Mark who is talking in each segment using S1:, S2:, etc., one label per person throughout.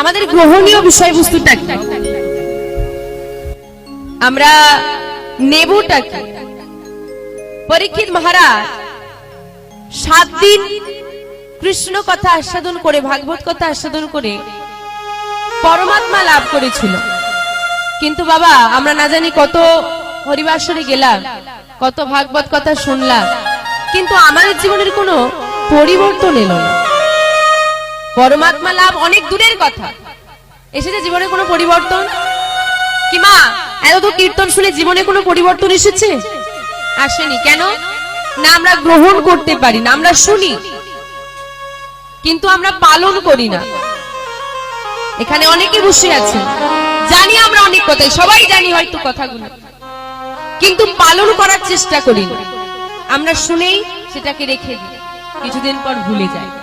S1: আমাদের গ্রহণীয় বিষয়বস্তুটা কি? আমরা নেবটা কি? পরীক্ষিত মহারাজ, সাত দিন কৃষ্ণ কথা আস্বাদন করে, ভাগবত কথা আস্বাদন করে পরমাত্মা লাভ করেছিল। কিন্তু বাবা, আমরা না জানি কত হরিবাসরে গেলাম, কত ভাগবত কথা শুনলাম, কিন্তু আমাদের জীবনের কোনো পরিবর্তন এলো না। পরমাত্মা লাভ অনেক দূরের কথা। এসেছে জীবনে কোনো পরিবর্তন? কি মা, এত তো কীর্তন শুনে জীবনে কোনো পরিবর্তন এসেছে? আসেনি। কেন? না আমরা গ্রহণ করতে পারি, না আমরা শুনি। কিন্তু আমরা পালন করি না। এখানে অনেকে বসে আছে। জানি আমরা অনেক কথাই, সবাই জানি হয়তো কথাগুলো। কিন্তু পালন করার চেষ্টা করি না। আমরা শুনেই সেটাকে রেখে দিই। কিছুদিন পর ভুলে যাই।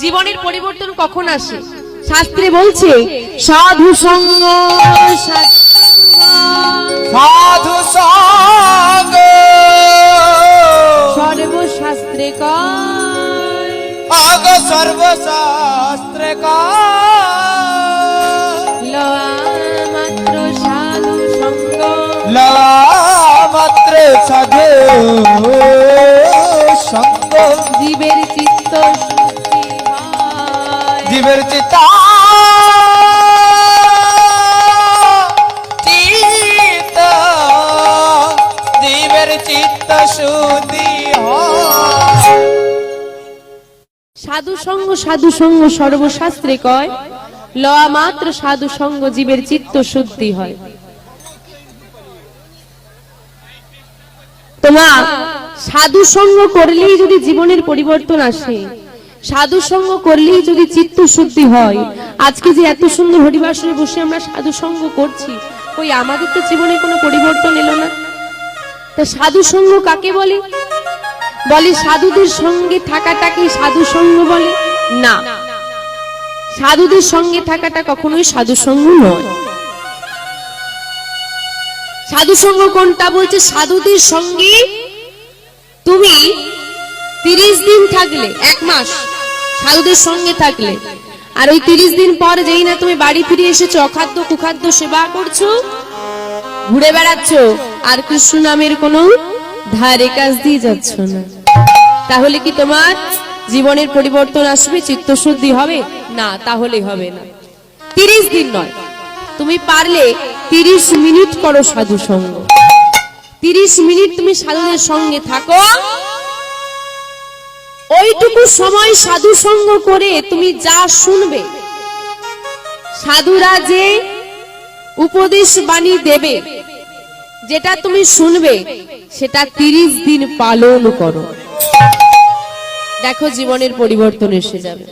S1: জীবনের পরিবর্তন কখন আসে? শাস্ত্রে বলছে সাধু সঙ্গ
S2: সাধু সঙ্গ।
S1: সর্বশাস্ত্রে কয়।
S2: আগ সর্বশাস্ত্র
S1: মাত্র সাধু সঙ্গ।
S2: মাত্র সাধু সঙ্গ।
S1: জীবের চিত্ত।
S2: জীবের চিতা।
S1: সাধু সঙ্গ সাধু সঙ্গ সর্বশাস্ত্রে কয় লওয়া মাত্র সাধু সঙ্গ জীবের চিত্ত শুদ্ধি হয়। তোমার সাধু সঙ্গ করলেই যদি জীবনের পরিবর্তন আসে সাধু সঙ্গ করলেই যদি চিত্ত শুদ্ধি হয়, আজকে যে এত সুন্দর হরিবাসরে বসে আমরা সাধু সঙ্গ করছি ওই আমাদের তো জীবনে কোনো পরিবর্তন এলো না? তা সাধু সঙ্গ কাকে বলে? বলে সাধুদের সঙ্গে থাকাটাকে সাধু সঙ্গ বলে? না। সাধুদের সঙ্গে থাকাটা কখনোই সাধু সঙ্গ নয়। সাধু সঙ্গ কোনটা বলছে? সাধুদের সঙ্গে তুমি তিরিশ দিন থাকলে, এক মাস সাধুদের সঙ্গে থাকলে। আর ওই তিরিশ দিন পর যেই না তুমি বাড়ি ফিরে এসেছ, অখাদ্য কুখাদ্য সেবা করছ, ঘুরে বেড়াচ্ছ, আর কৃষ্ণ নামের কোনো ধারে কাজ দিয়ে যাচ্ছ না। তাহলে কি তোমার জীবনের পরিবর্তন আসবে? চিত্তশুদ্ধি হবে? না, তাহলে হবে না। তিরিশ দিন নয়। তুমি পারলে তিরিশ মিনিট করো সাধু সঙ্গ তিরিশ মিনিট তুমি সাধুদের সঙ্গে থাকো। ওইটুকু সময় সাধু সঙ্গ করে তুমি যা শুনবে, সাধুরা যে উপদেশ বাণী দেবে, যেটা তুমি শুনবে, সেটা তিরিশ দিন পালন করো। দেখো জীবনের পরিবর্তন এসে যাবে।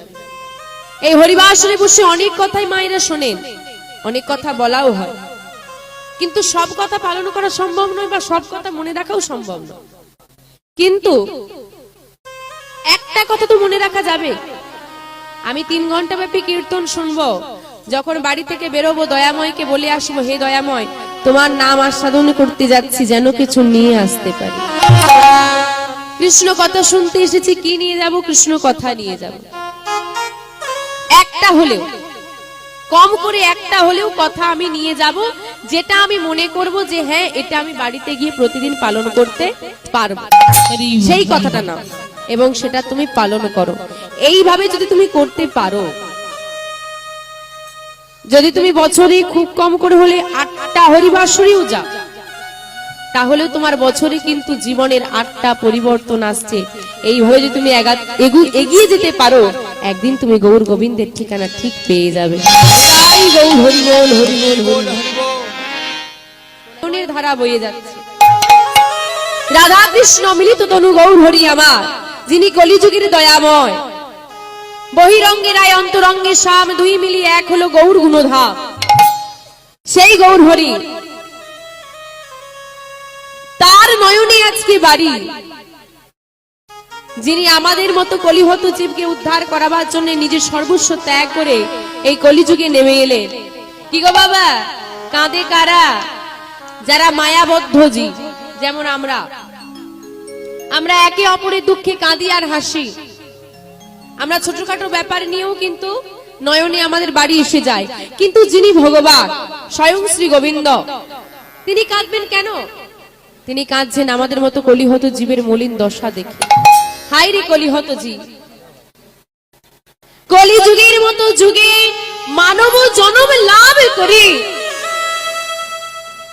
S1: এই হরিবাসরে বসে অনেক কথাই মায়েরা শোনেন, অনেক কথা বলাও হয়। কিন্তু সব কথা পালন করা সম্ভব নয় বা সব কথা মনে রাখাও সম্ভব নয়। কিন্তু একটা কথা তো মনে রাখা যাবে। আমি তিন ঘণ্টা ব্যাপী কীর্তন শুনব যখন বাড়ি থেকে বেরোবো দয়াময়কে বলে আসব হে দয়াময় তোমার নাম আস্বাদন করতে যাচ্ছি যেন কিছু নিয়ে আসতে পারি। কৃষ্ণ কথা শুনতে এসেছি কি নিয়ে যাব? কৃষ্ণ কথা নিয়ে যাব। একটা হলেও কম করে একটা হলেও কথা আমি নিয়ে যাব যেটা আমি মনে করব যে হ্যাঁ এটা আমি বাড়িতে গিয়ে প্রতিদিন পালন করতে পারব। সেই কথাটা নাও এবং সেটা তুমি পালন করো। এইভাবে যদি তুমি করতে পারো, যদি তুমি বছরে খুব কম করে হলে আটটা হরিবাসরেও যাও তাহলে তোমার বছরে কিন্তু জীবনের আটটা পরিবর্তন আসছে। এইভাবে যদি তুমি এগিয়ে যেতে পারো, একদিন তুমি গৌর গোবিন্দের ঠিকানা ঠিক পেয়ে যাবে। ধারা বয়ে যাচ্ছে। রাধা কৃষ্ণ মিলিত তনু গৌর হরি আমার। যিনি কলিযুগের দয়াময়। বহিরঙ্গে রায় অন্তরঙ্গে শাম দুই মিলিয়ে এক হলো গৌর গুণধাম সেই গৌর হরি। তার নয়নে আজকে বাড়ি। যিনি আমাদের মতো কলিহত জীবকে উদ্ধার করাবার জন্য নিজের সর্বস্ব ত্যাগ করে এই কলিযুগে নেমে এলেন। কি গো বাবা? কাঁদে কারা? যারা মায়াবদ্ধ জীব, যেমন আমরা। আমরা একে অপরের দুঃখে কাঁদি আর হাসি। আমরা ছোটখাটো ব্যাপার নিয়েও কিন্তু নয়নে আমাদের বাড়ি এসে যায়। কিন্তু যিনি ভগবান, স্বয়ং শ্রী গোবিন্দ, তিনি কাঁদবেন কেন? তিনি কাঁদছেন আমাদের মতো কলিহত জীবের মলিন দশা দেখে। হাই রে কলিহত জীব! কলিযুগের মতো যুগে মানব জনম লাভ করি।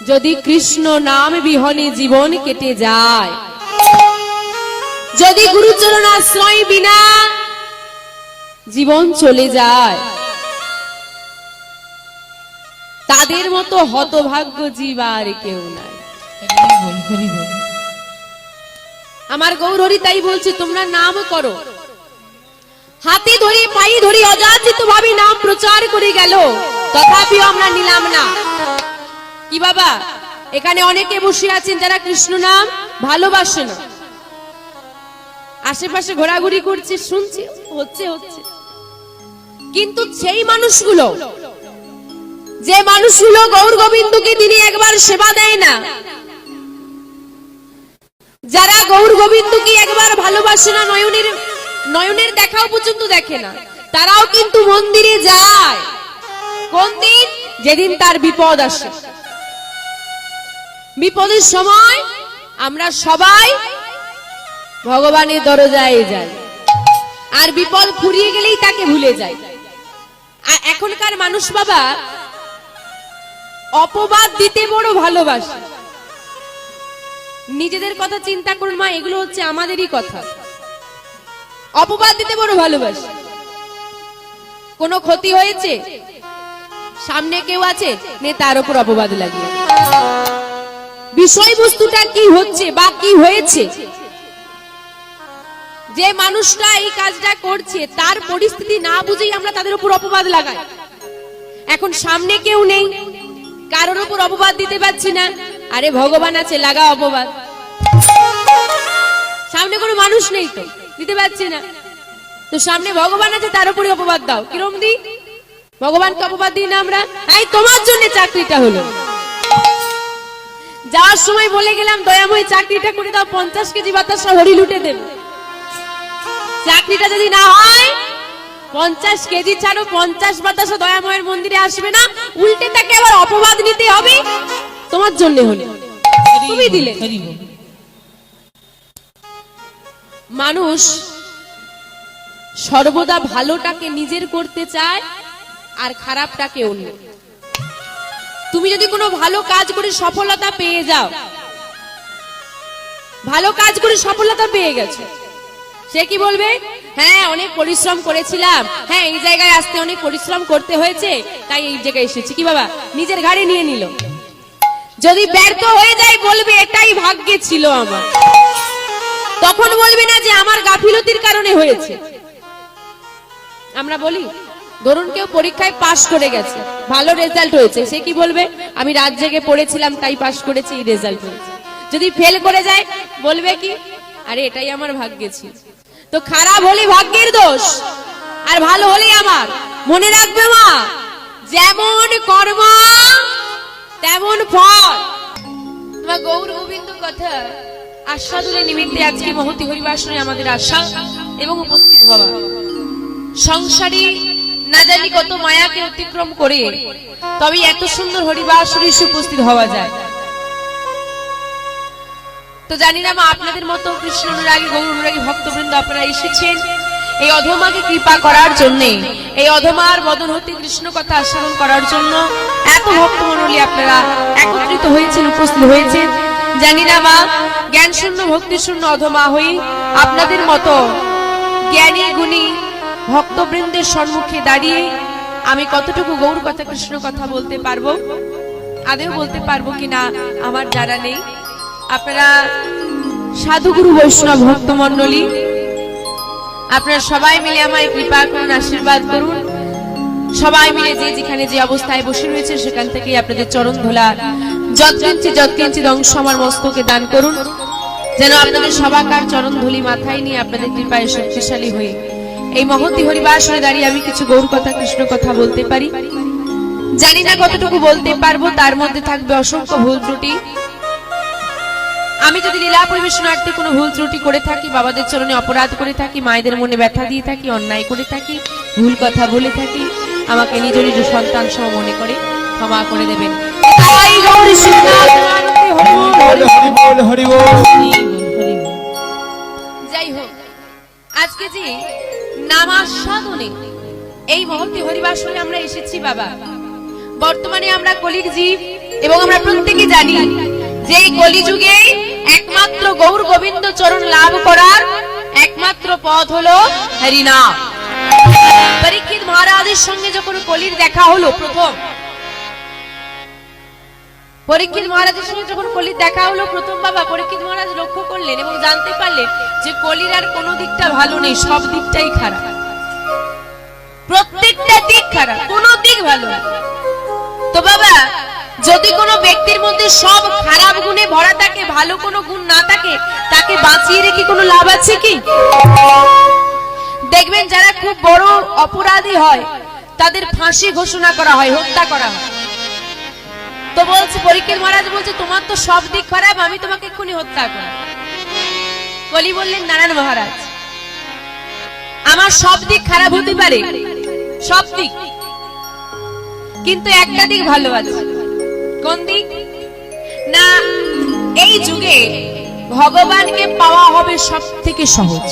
S1: যদি কৃষ্ণ নাম বিহনে জীবন কেটে যায় যদি গুরুচরণ আশ্রয় বিনা জীবন চলে যায়। তাদের মতো হতভাগ্য জীব আর কেউ নাই। আমার গৌরহরি তাই বলছে, তোমরা নাম করো। হাতে ধরে, পায়ে ধরে অযাচিত ভাবে নাম প্রচার করে গেল। তথাপিও আমরা নিলাম না। কি বাবা, এখানে অনেকে বসে আছেন যারা কৃষ্ণ নাম ভালোবাসে না আশেপাশে ঘোরাঘুরি করছে, শুনছি, হচ্ছে হচ্ছে। কিন্তু সেই মানুষগুলো, যে মানুষগুলো গৌর গোবিন্দকে তিনি একবার সেবা দেয় না, যারা গৌর গোবিন্দকে একবার ভালোবাসে না, নয়নের নয়নের দেখাও পর্যন্ত দেখে না, তারাও কিন্তু মন্দিরে যায়। কোন দিন? যেদিন তার বিপদ আসে। বিপদের সময় আমরা সবাই ভগবানের দরজায় যাই। আর বিপদ ফুরিয়ে গেলেই তাকে ভুলে যায় আর এখনকার মানুষ বাবা, অপবাদ দিতে বড় ভালোবাসে। নিজেদের কথা চিন্তা করুন মা, এগুলো হচ্ছে আমাদেরই কথা। অপবাদ দিতে বড় ভালোবাসে। কোনো ক্ষতি হয়েছে? সামনে কেউ আছে? নে, তার উপর অপবাদ লাগিয়ে। বিষয়বস্তুটা কি হচ্ছে বা কি হয়েছে? যে মানুষটা এই কাজটা করছে, তার পরিস্থিতি না বুঝেই আমরা তাদের উপর অপবাদ লাগাই। এখন সামনে কেউ নেই, কারোর উপর অপবাদ দিতে পারছি না। আরে ভগবান আছে, লাগা অপবাদ। সামনে কোনো মানুষ নেই তো, দিতে পারছি না। তো সামনে ভগবান আছে, তার উপরে অপবাদ দাও। কিরম দি? ভগবানকে অপবাদ দিই না আমরা? এই তোমার জন্য চাকরিটা হলো। যাওয়ার সময় বলে গেলাম, দয়াময়, চাকরিটা করে দাও, পঞ্চাশ কেজি বাতাসা হরি লুটে দেবে। চাকরিটা যদি না হয় পঞ্চাশ কেজি ছাড়ো পঞ্চাশ বাতাসা দয়াময়ের মন্দিরে আসবে না। উল্টে তাকে আবার অপবাদ নিতে হবে? তোমার জন্য হলে। তুমি দিলে। মানুষ সর্বদা ভালোটাকে নিজের করতে চায় আর খারাপটাকে অন্য। তুমি যদি কোনো ভালো কাজ করে সফলতা পেয়ে যাও ভালো কাজ করে সফলতা পেয়ে গেছে সে কি বলবে? হ্যাঁ অনেক পরিশ্রম করেছিলাম। হ্যাঁ এই জায়গায় আসতে অনেক পরিশ্রম করতে হয়েছে, তাই এই জায়গায় এসেছি। কি বাবা? নিজের ঘাড়ে নিয়ে নিল। যদি ব্যর্থ হয়ে যায়, বলবে, এটাই ভাগ্যে ছিল আমার। তখন বলবে না যে আমার গাফিলতির কারণে হয়েছে। আমরা বলি, ধরুন কেউ পরীক্ষায় পাশ করে গেছে, ভালো রেজাল্ট হয়েছে, সে কি বলবে? আমি রাত জেগে পড়েছিলাম, তাই পাশ করেছি, এই রেজাল্ট হয়েছে। যদি ফেল করে যায়, বলবে কি? আরে, এটাই আমার ভাগ্যে ছিল। তো খারাপ হলে ভাগ্যের দোষ, আর ভালো হলে আমার। মনে রাখবে মা, যেমন কর্ম, তেমন ফল। তোমার গৌর গোবিন্দ কথা আস্বাদনের নিমিত্তে আজকে মহতি হরিবাসনে আমাদের আশা এবং উপস্থিত হওয়া। সংসারী না জানি কত মায়াকে অতিক্রম করে তবে এত সুন্দর হরিবাসনে উপস্থিত হওয়া যায়। তো জানি না মা, আপনাদের মতো কৃষ্ণ অনুরাগী, গৌর অনুরাগী ভক্তবৃন্দ আপনারা এসেছেন। এই অধমাকে কৃপা করার জন্য, এই অধমার বদন হতে কৃষ্ণ কথা আস্বাদন করার জন্য এত ভক্ত মণ্ডলী আপনারা একত্রিত হয়েছেন, উপস্থিত হয়েছেন। জানি না মা জ্ঞান শূন্য ভক্তি শূন্য অধমা হই আপনাদের মতো জ্ঞানী, গুণী ভক্তবৃন্দের সম্মুখে দাঁড়িয়ে আমি কতটুকু গৌর কথা, কৃষ্ণ কথা বলতে পারব? আদেও বলতে পারব কিনা আমার জানা নেই। আপনারা সাধুগুরু বৈষ্ণব ভক্ত মন্ডলী আপনারা সবাই মিলে আমায় কৃপা করুন, আশীর্বাদ করুন। সবাই মিলে যে যেখানে যে অবস্থায় বসে রয়েছে সেখান থেকে আপনাদের চরণ ধোলা যৎকিঞ্চি যৎকিঞ্চি অংশ আমার মস্তকে দান করুন। যেন আপনাদের সবাকার চরণ ধুলি মাথায় নিয়ে আপনাদের কৃপায় শক্তিশালী হয়ে এই মহতি হরিবাসনে দাঁড়িয়ে আমি কিছু গৌর কথা, কৃষ্ণ কথা বলতে পারি। জানি না কতটুকু বলতে পারব, তার মধ্যে থাকবে অসংখ্য ভুল ত্রুটি। আমি যদি লীলা পরিবেশনার্থে কোনো ভুল ত্রুটি করে থাকি বাবাদের চরণে অপরাধ করে থাকি মায়েদের মনে ব্যথা দিয়ে থাকি অন্যায় করে থাকি ভুল কথা বলে থাকি আমাকে নিজ নিজ সন্তান সম মনে করে ক্ষমা করে দেবেন। যাই হোক আজকে যে নামাস্বাদনে এই মহতি হরিবাসনে আমরা এসেছি বাবা বর্তমানে আমরা কলির জীব এবং আমরা প্রত্যেকে জানি যে এই কলিযুগে একমাত্র গৌর গোবিন্দ চরণ লাভ করার একমাত্র পথ হলো হরিনাম। পরীক্ষিত মহারাজের সঙ্গে যখন কলির দেখা হলো প্রথম, পরীক্ষিত মহারাজের সঙ্গে যখন কলির দেখা হলো প্রথম বাবা, পরীক্ষিত মহারাজ লক্ষ্য করলেন এবং জানতে পারলেন যে কলির আর কোনো দিকটা ভালো নেই, সব দিকটাই খারাপ। প্রত্যেকটা দিক খারাপ, কোনো দিক ভালো তো বাবা যদি কোনো ব্যক্তির মধ্যে সব খারাপ গুণে ভরা থাকে, ভালো কোনো গুণ না থাকে, তাকে বাঁচিয়ে রেখে কোনো লাভ আছে কি? দেখবেন যারা খুব বড় অপরাধী হয়, তাদের ফাঁসি ঘোষণা করা হয়, হত্যা করা হয়। তো বলছে পরীক্ষিত মহারাজ বলছে, তোমার তো সব দিক খারাপ, আমি তোমাকে এক্ষুনি হত্যা করি। কলি বললেন, নারায়ণ মহারাজ, আমার সব দিক খারাপ হতে পারে, সব দিক, কিন্তু একটা দিক ভালো আছে। কোন দিক? না, এই যুগে ভগবানকে পাওয়া হবে সব থেকে সহজ।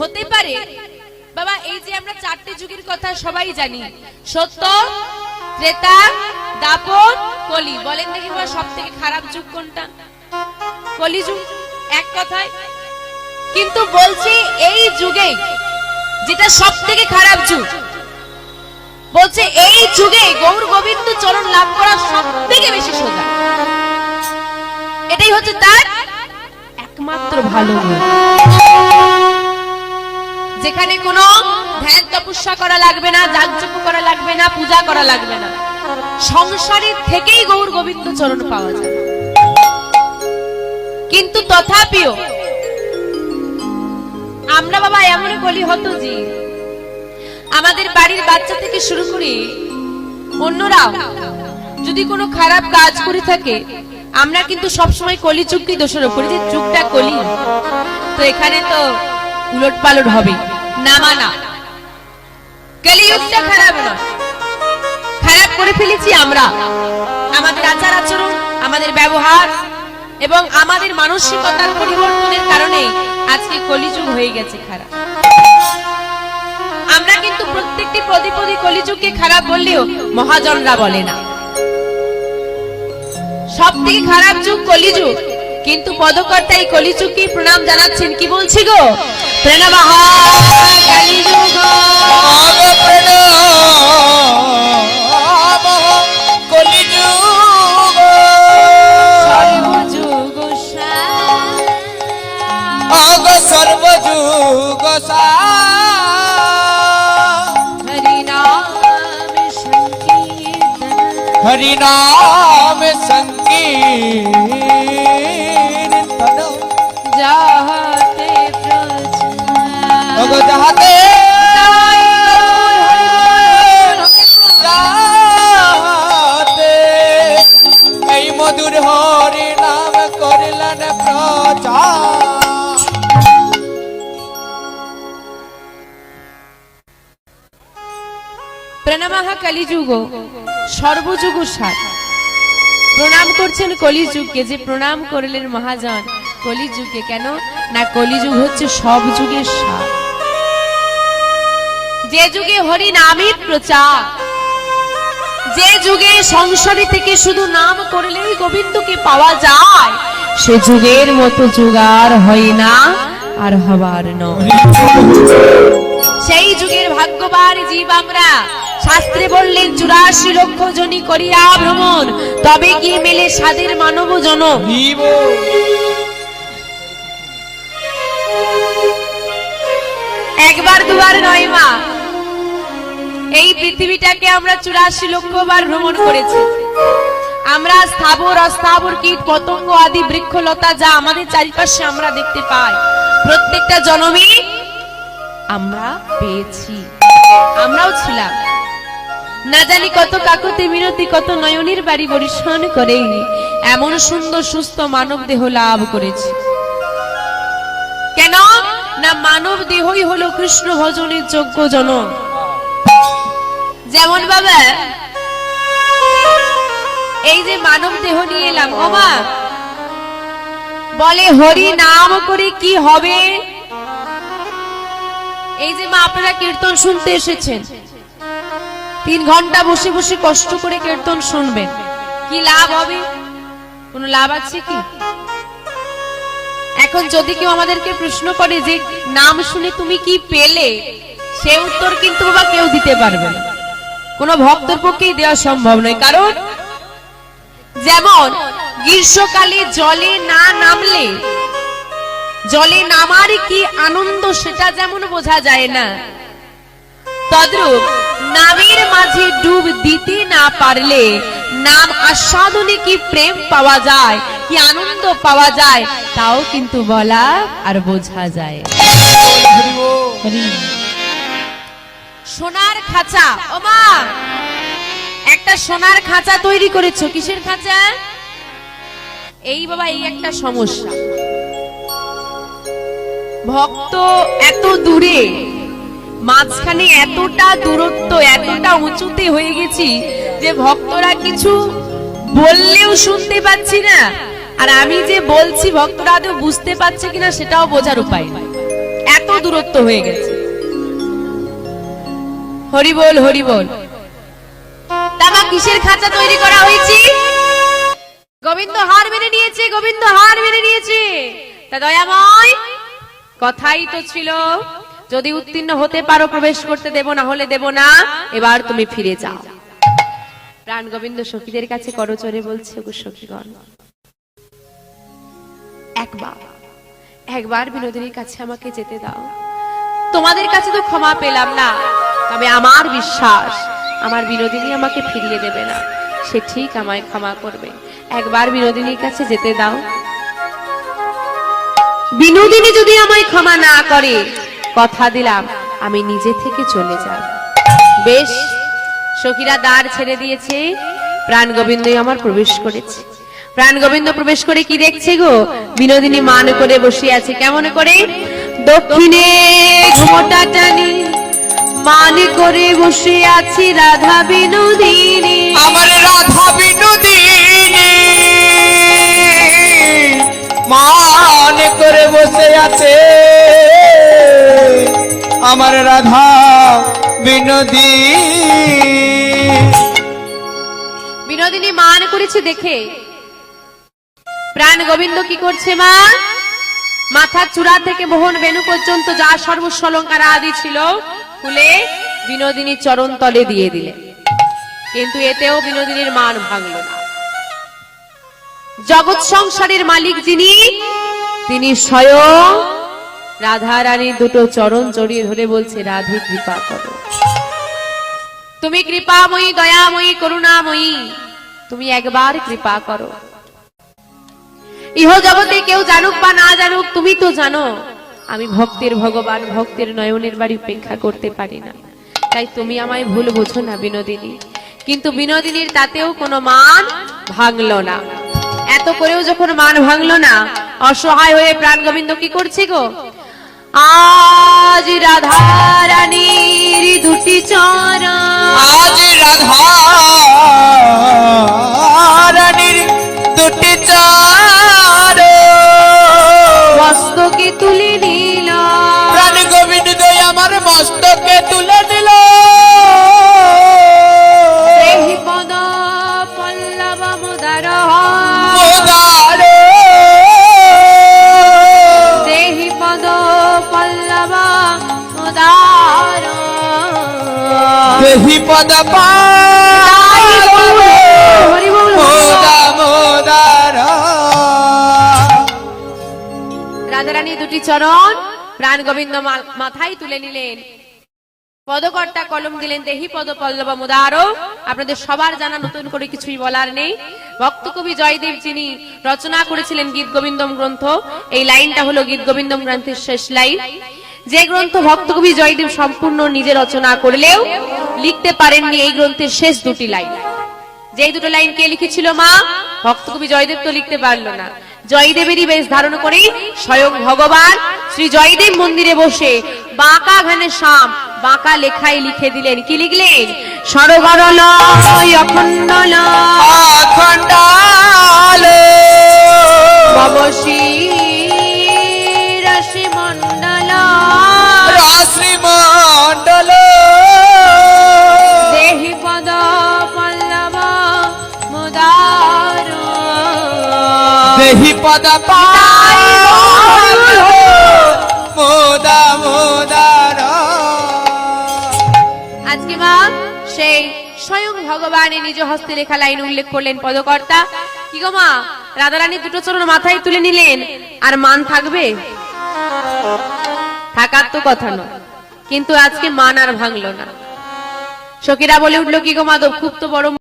S1: হতে পারে। বাবা, এই যে আমরা চারটে যুগের কথা সবাই জানি। সত্য, ত্রেতা দাপন কলি। বলেন দেখি বাবা সব থেকে খারাপ যুগ কোনটা? কলি যুগ, এক কথায়। কিন্তু বলছি, এই যুগে যেটা সব থেকে খারাপ যুগ বলছে, এই যুগে গৌর গোবিন্দ চরণ লাভ করা সব থেকে বেশি সোজা। এটাই হচ্ছে তার একমাত্র ভালো যেখানে কোনো ধ্যান তপস্যা করা লাগবে না যাগযজ্ঞ করা লাগবে না, পূজা করা লাগবে না। সংসারের থেকেই গৌর গোবিন্দ চরণ পাওয়া যায়। কিন্তু তথাপিও আমরা বাবা এমন বলি হতো যে আমাদের বাড়ির বাচ্চা থেকে শুরু করে অন্যরাও যদি কোনো খারাপ কাজ করে থাকে, আমরা কিন্তু সবসময় কলি যুগকে দোষারোপ করি যে যুগটা কলি, তো এখানে তো উলট পালট হবে না মানা। কলিযুগটা খারাপ নয়। খারাপ করে ফেলেছি আমরা। আমাদের আচার আচরণ, আমাদের ব্যবহার এবং আমাদের মানসিকতার পরিবর্তনের কারণে আজকে কলিযুগ হয়ে গেছে খারাপ। আমরা কিন্তু প্রত্যেকটি প্রতিপদী কলিযুগকে খারাপ বললেও মহাজনরা বলে না। সব থেকে খারাপ যুগ কলিযুগ। কিন্তু পদকর্তা এই কলিযুগকে প্রণাম জানাচ্ছেন। কি বলছি গো? প্রণাম কলিযুগ। প্রণামাহ কলিযুগ, সর্বযুগ সার। প্রণাম করছেন কলিযুগকে, যে প্রণাম করলেন মহাজন কলিযুগকে। কেন? না, কলিযুগ হচ্ছে সব যুগের সার। যে যুগে হরি প্রচার, যে যুগে সংসারী থেকে শুধু নাম করলেই গোবিন্দকে পাওয়া যায় সে যুগের মতো যুগার হয় না আর হবার নয়। সেই যুগের ভাগ্যবার জীব আমরা। শাস্ত্রে বললেন চুরাশি লক্ষ জনি করিয়া ভ্রমণ তবে কি মেলে সাদের মানব
S2: জীব।
S1: একবার দুবার নয় মা। এই পৃথিবীটাকে আমরা চুরাশি লক্ষ বার ভ্রমণ করেছি। আমরা স্থাবর অস্থাবর কীট, পতঙ্গ আদি বৃক্ষলতা যা আমাদের চারিপাশে আমরা দেখতে পাই। প্রত্যেকটা জনমে আমরা পেয়েছি। আমরাও ছিলাম। না জানি কত কাকতি মিনতি, কত নয়নের বাড়ি বরিশন করে এমন সুন্দর, সুস্থ মানব দেহ লাভ করেছি। কেন? না মানব দেহই হলো কৃষ্ণ ভজনের যোগ্য জনক। যেমন বাবা এই যে মানব দেহ নিয়ে এলাম, ও মা। বলে, হরি নাম করে কি হবে? এই যে মা, আপনারা কীর্তন শুনতে এসেছেন। তিন ঘণ্টা বসে বসে কষ্ট করে কীর্তন শুনবেন। কি লাভ হবে? কোনো লাভ আছে কি? এখন যদি কেউ আমাদেরকে প্রশ্ন করে যে, নাম শুনে তুমি কি পেলে? সে উত্তর কিন্তু বাবা কেউ দিতে পারবে না। কোনো ভক্তর পক্ষেই দেওয়া সম্ভব নয়। কারণ যেমন গ্রীষ্মকালে জলে না নামলে জলে নামার কি আনন্দ সেটা যেমন বোঝা যায় না। তদ্রূপ নামের মাঝে ডুব দিতে না পারলে নাম আস্বাদনে কি প্রেম পাওয়া যায় কি আনন্দ পাওয়া যায় তাও কিন্তু বলা আর বোঝা যায়। সোনার খাঁচা ও মা একটা সোনার খাঁচা তৈরি করেছ, কিসের খাঁচা? এই বাবা, এই একটা সমস্যা। ভক্ত এত দূরে, মাঝখানে এতটা দূরত্ব, এতটা উঁচুতে হয়ে গেছি যে ভক্তরা কিছু বললেও শুনতে পাচ্ছি না। আর আমি যে বলছি, ভক্তরা আদৌ বুঝতে পারছে কিনা সেটাও বোঝার উপায়। এত দূরত্ব হয়ে গেছে। হরি বল হরি বল তামা কিসের খাঁচা তৈরি করা হয়েছে? গোবিন্দ হার মেনে নিয়েছে, গোবিন্দ হার মেনে নিয়েছে। তা দয়াময়, কথাই তো ছিল, যদি উত্তীর্ণ হতে পারো, প্রবেশ করতে দেব, না হলে দেব না, এবার তুমি ফিরে যাও। প্রাণ গোবিন্দ সখীদের কাছে করচরে বলছে, গো সখীগণ, একবার একবার বিনোদিনীর কাছে আমাকে যেতে দাও। তোমাদের কাছে তো ক্ষমা পেলাম না, তবে আমার বিশ্বাস আমার বিনোদিনী আমাকে ফিরিয়ে দেবে না। সে ঠিক আমায় ক্ষমা করবে। একবার বিনোদিনীর কাছে যেতে দাও। বিনোদিনী যদি আমায় ক্ষমা না করে, কথা দিলাম, আমি নিজে থেকে চলে যাব। বেশ, সখীরা দ্বার ছেড়ে দিয়েছে। প্রাণ গোবিন্দই আমার প্রবেশ করেছে। প্রাণ গোবিন্দ প্রবেশ করে কি দেখছে গো? বিনোদিনী মান করে বসে আছে। কেমন করে? দক্ষিণে ঘোমটা টানি। মান করে বসে আছি রাধা বিনোদিনী।
S2: আমার রাধা বিনোদিনী। মান করে বসে আছে। আমার রাধা বিনোদিনী।
S1: বিনোদিনী মান করেছে দেখে। প্রাণ গোবিন্দ কি করছে মা? মাথার চূড়া থেকে মোহন বেনু পর্যন্ত যা সর্বস্ব অলঙ্কার আদি ছিল খুলে বিনোদিনীর চরণ তলে দিয়ে দিলে। কিন্তু এতেও বিনোদিনীর মান ভাঙল না। জগৎ সংসারের মালিক যিনি, তিনি স্বয়ং রাধা রানীর দুটো চরণ জড়িয়ে ধরে বলছে, রাধে, কৃপা করো। তুমি কৃপাময়ী, দয়াময়ী, করুণাময়ী, তুমি একবার কৃপা করো। ইহ জগতে কেউ জানুক বা না জানুক, তুমি তো জানো। আমি ভক্তের ভগবান, ভক্তের নয়নের বাড়ি উপেক্ষা করতে পারি না। তাই তুমি আমায় ভুল বোঝো না, বিনোদিনী। কিন্তু বিনোদিনীর তাতেও কোনো মান ভাঙল না। এত করেও যখন মান ভাঙল না, অসহায় হয়ে প্রাণ গোবিন্দ কি করছে গো? আজ রাধা রানীর দুটি চরণ।
S2: আজ রাধা রানীর
S1: রাধারানী দুটি চরণ, প্রাণ গোবিন্দ মাথায় তুলে নিলেন। পদকর্তা কলম দিলেন, দেহি পদ পল্লব মুদারো। আপনাদের সবার জানা, নতুন করে কিছুই বলার নেই। ভক্ত কবি জয়দেব যিনি রচনা করেছিলেন গীত গোবিন্দম গ্রন্থ, এই লাইনটা হলো গীত গোবিন্দম গ্রন্থের শেষ লাইন। যে গ্রন্থ ভক্ত কবি জয়দেব সম্পূর্ণ নিজে রচনা করলেও লিখতে পারেননি এই গ্রন্থের শেষ দুটি লাইন। যেই দুটো লাইন কে লিখেছিল মা? ভক্ত কবি জয়দেব তো লিখতে পারল না। জয়দেবেরই বেশ ধারণ করে স্বয়ং ভগবান শ্রী জয়দেব মন্দিরে বসে বাঁকা ঘানে শাম বাঁকা লেখায় লিখে দিলেন। কি লিখলেন? সরবরল অখণ্ডল।
S2: অখণ্ডাল।
S1: পদ মোদার আজকে মা, সেই স্বয়ং নিজ হস্তে লেখা লাইন উল্লেখ করলেন পদকর্তা। কি গো মা, রাধারানী দুটো চরণ মাথায় তুলে নিলেন, আর মান থাকবে? থাকার তো কথা নয়, কিন্তু আজকে মান আর ভাঙলো না। সখীরা বলে উঠল, কি গো মাধব খুব তো বড়